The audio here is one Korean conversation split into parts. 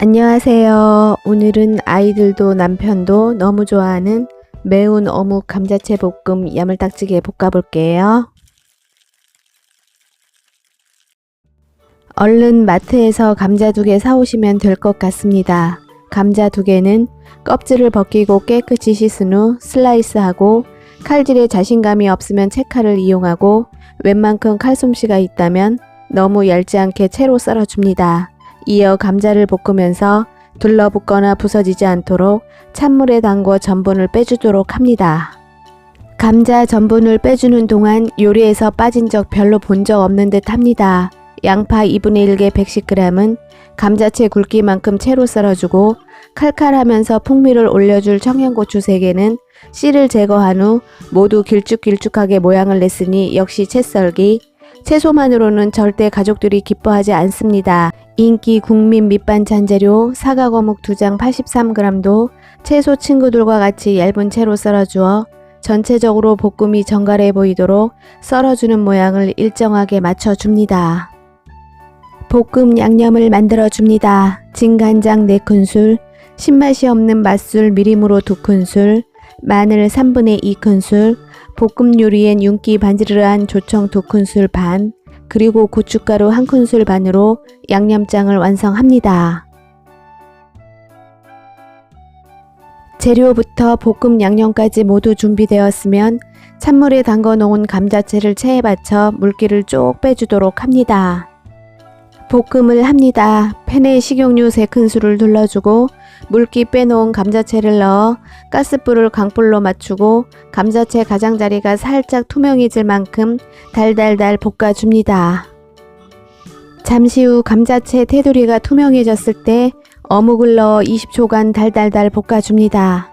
안녕하세요. 오늘은 아이들도 남편도 너무 좋아하는 매운 어묵 감자채 볶음 야물딱지게 볶아볼게요. 얼른 마트에서 감자 두 개 사오시면 될 것 같습니다. 감자 두 개는 껍질을 벗기고 깨끗이 씻은 후 슬라이스하고 칼질에 자신감이 없으면 채칼을 이용하고 웬만큼 칼솜씨가 있다면 너무 얇지 않게 채로 썰어줍니다. 이어 감자를 볶으면서 둘러붙거나 부서지지 않도록 찬물에 담궈 전분을 빼주도록 합니다. 감자 전분을 빼주는 동안 요리에서 빠진 적 별로 본 적 없는 듯 합니다. 양파 2분의 1개 110g은 감자채 굵기만큼 채로 썰어주고 칼칼하면서 풍미를 올려줄 청양고추 3개는 씨를 제거한 후 모두 길쭉길쭉하게 모양을 냈으니 역시 채썰기. 채소만으로는 절대 가족들이 기뻐하지 않습니다. 인기 국민 밑반찬 재료 사과거묵 2장 83g도 채소 친구들과 같이 얇은 채로 썰어주어 전체적으로 볶음이 정갈해 보이도록 썰어주는 모양을 일정하게 맞춰줍니다. 볶음 양념을 만들어줍니다. 진간장 4큰술, 신맛이 없는 맛술 미림으로 2큰술, 마늘 3분의 2큰술, 볶음 요리엔 윤기 반지르르한 조청 2큰술 반, 그리고 고춧가루 1큰술 반으로 양념장을 완성합니다. 재료부터 볶음 양념까지 모두 준비되었으면 찬물에 담궈 놓은 감자채를 체에 받쳐 물기를 쭉 빼주도록 합니다. 볶음을 합니다. 팬에 식용유 3큰술을 둘러주고 물기 빼놓은 감자채를 넣어 가스불을 강불로 맞추고 감자채 가장자리가 살짝 투명해질 만큼 달달달 볶아줍니다. 잠시 후 감자채 테두리가 투명해졌을 때 어묵을 넣어 20초간 달달달 볶아줍니다.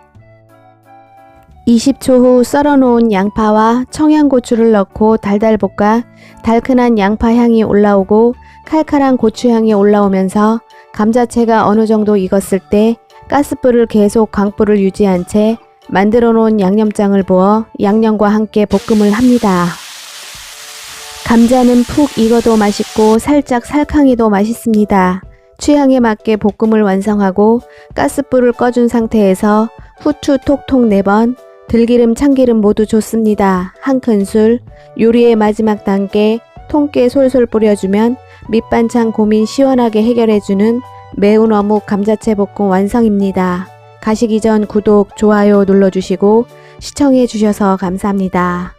20초 후 썰어놓은 양파와 청양고추를 넣고 달달 볶아 달큰한 양파 향이 올라오고 칼칼한 고추 향이 올라오면서 감자채가 어느 정도 익었을 때 가스불을 계속 강불을 유지한 채 만들어 놓은 양념장을 부어 양념과 함께 볶음을 합니다. 감자는 푹 익어도 맛있고 살짝 살캉해도 맛있습니다. 취향에 맞게 볶음을 완성하고 가스불을 꺼준 상태에서 후추 톡톡 4번, 들기름, 참기름 모두 좋습니다. 한 큰술, 요리의 마지막 단계, 통깨 솔솔 뿌려주면 밑반찬 고민 시원하게 해결해주는 매운 어묵 감자채 볶음 완성입니다. 가시기 전 구독, 좋아요 눌러주시고 시청해주셔서 감사합니다.